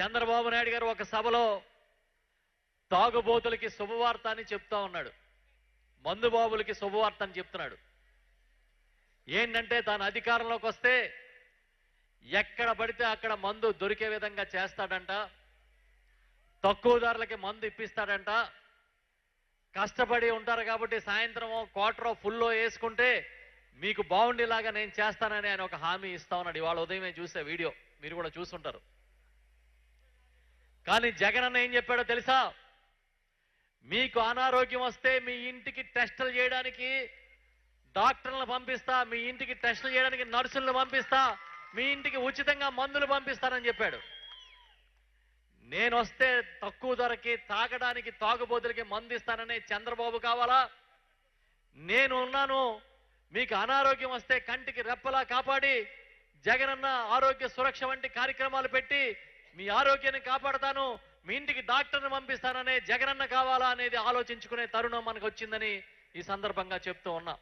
చంద్రబాబు నాయుడు గారు ఒక సభలో తాగుబోతులకి శుభవార్త అని చెప్తా ఉన్నాడు. మందుబాబులకి శుభవార్త అని చెప్తున్నాడు. ఏంటంటే తాను అధికారంలోకి వస్తే ఎక్కడ పడితే అక్కడ మందు దొరికే విధంగా చేస్తాడంట. తక్కువ ధరలకి మందు ఇప్పిస్తాడంట. కష్టపడి ఉంటారు కాబట్టి సాయంత్రం క్వార్టరో ఫుల్లో వేసుకుంటే మీకు బాగుండేలాగా నేను చేస్తానని ఆయన ఒక హామీ ఇస్తా ఉన్నాడు. ఇవాళ ఉదయమే చూసే వీడియో. మీరు కూడా చూసుంటారు. కానీ జగన్ అన్న ఏం చెప్పాడో తెలుసా? మీకు అనారోగ్యం వస్తే మీ ఇంటికి టెస్టులు చేయడానికి డాక్టర్లను పంపిస్తా మీ ఇంటికి టెస్టులు చేయడానికి నర్సులను పంపిస్తా మీ ఇంటికి ఉచితంగా మందులు పంపిస్తానని చెప్పాడు. నేను వస్తే తక్కువ ధరకి తాగడానికి తాగుబోతులకి మందు ఇస్తానని చంద్రబాబు కావాలా? నేను ఉన్నాను మీకు అనారోగ్యం వస్తే కంటికి రెప్పలా కాపాడి జగనన్న ఆరోగ్య సురక్ష వంటి కార్యక్రమాలు పెట్టి మీ ఆరోగ్యాన్ని కాపాడతాను మీ ఇంటికి డాక్టర్ని పంపిస్తాననే జగనన్న కావాలా అనేది ఆలోచించుకునే తరుణం మనకు వచ్చిందని ఈ సందర్భంగా చెప్తూ ఉన్నా.